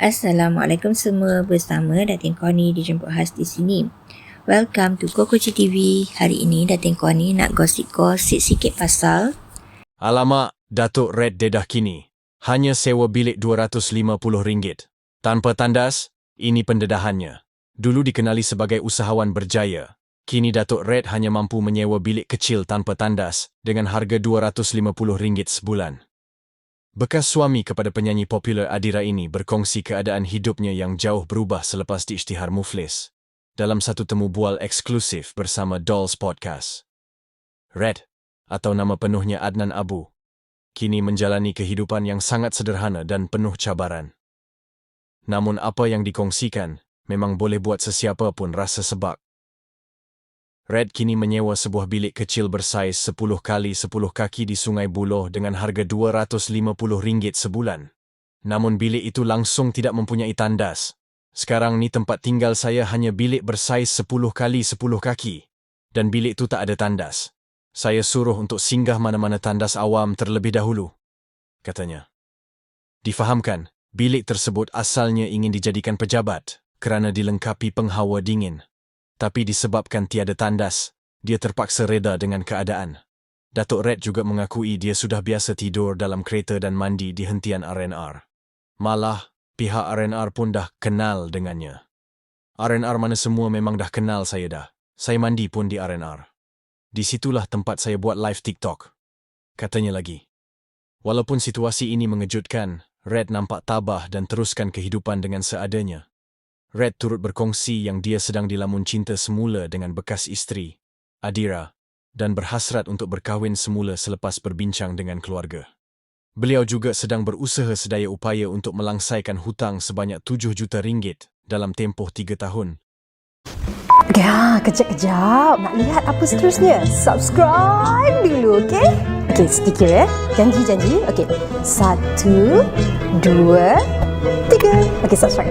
Assalamualaikum semua bersama Datin Koni dijemput khas di sini. Welcome to Kokoci TV. Hari ini Datin Koni nak gosip-gosip sikit pasal Alamak, Datuk Red Dedah kini. Hanya sewa bilik RM250. Tanpa tandas, ini pendedahannya. Dulu dikenali sebagai usahawan berjaya. Kini Datuk Red hanya mampu menyewa bilik kecil tanpa tandas dengan harga RM250 sebulan. Bekas suami kepada penyanyi popular Adira ini berkongsi keadaan hidupnya yang jauh berubah selepas diisytihar Muflis dalam satu temu bual eksklusif bersama Dolls Podcast. Red, atau nama penuhnya Adnan Abu, kini menjalani kehidupan yang sangat sederhana dan penuh cabaran. Namun apa yang dikongsikan memang boleh buat sesiapa pun rasa sebab. Red kini menyewa sebuah bilik kecil bersaiz 10 kali 10 kaki di Sungai Buloh dengan harga RM250 sebulan. Namun bilik itu langsung tidak mempunyai tandas. Sekarang ni tempat tinggal saya hanya bilik bersaiz 10 kali 10 kaki. Dan bilik itu tak ada tandas. Saya suruh untuk singgah mana-mana tandas awam terlebih dahulu, katanya. Difahamkan, bilik tersebut asalnya ingin dijadikan pejabat kerana dilengkapi penghawa dingin tapi disebabkan tiada tandas, dia terpaksa reda dengan keadaan. Datuk Red juga mengakui dia sudah biasa tidur dalam kereta dan mandi di hentian RNR. Malah, pihak RNR pun dah kenal dengannya. RNR mana semua memang dah kenal saya dah. Saya mandi pun di RNR. Di situlah tempat saya buat live TikTok. Katanya lagi. Walaupun situasi ini mengejutkan, Red nampak tabah dan teruskan kehidupan dengan seadanya. Red turut berkongsi yang dia sedang dilamun cinta semula dengan bekas isteri, Adira, dan berhasrat untuk berkahwin semula selepas berbincang dengan keluarga. Beliau juga sedang berusaha sedaya upaya untuk melangsaikan hutang sebanyak 7 juta ringgit dalam tempoh 3 tahun. Ya, kejap-kejap. Nak lihat apa seterusnya? Subscribe dulu, okey? Okey, sedikit ya. Janji-janji. Okey. Satu, dua, tiga. Okey, subscribe.